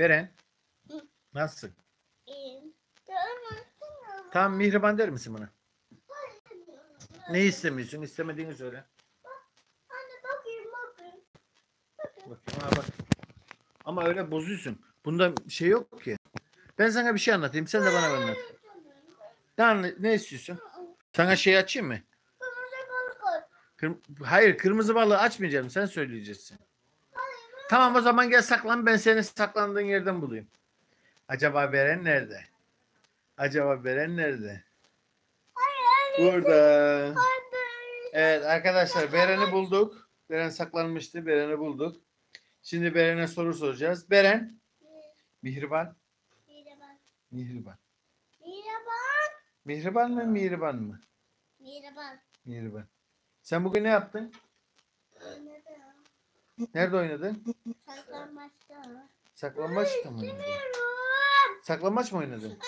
Beren. Nasılsın? İyiyim. Tamam mihriban der misin bana? Ne istemiyorsun? İstemediğini söyle. Anne bakayım bakayım. Bakayım. Ha bak. Ama öyle bozuyorsun. Bunda şey yok ki. Ben sana bir şey anlatayım. Sen de bana anlat. Ne, anla- ne istiyorsun? Sana şey açayım mı? Kırmızı balık var. Kır- Hayır kırmızı balığı açmayacağım. Sen söyleyeceksin. Tamam o zaman gel saklan. Ben seni saklandığın yerden bulayım. Acaba Beren nerede? Acaba Beren nerede? Burada. Evet arkadaşlar Beren'i bulduk. Beren saklanmıştı. Beren'i bulduk. Şimdi Beren'e soru soracağız. Beren. Mihriban. Mihriban. Mihriban. Mihriban. Mihriban mı Mihriban mı? Mihriban. Mihriban. Sen bugün ne yaptın? Nerede oynadın? Saklanmaçta. Saklambaç da mı oynadın? Saklambaç mı oynadın?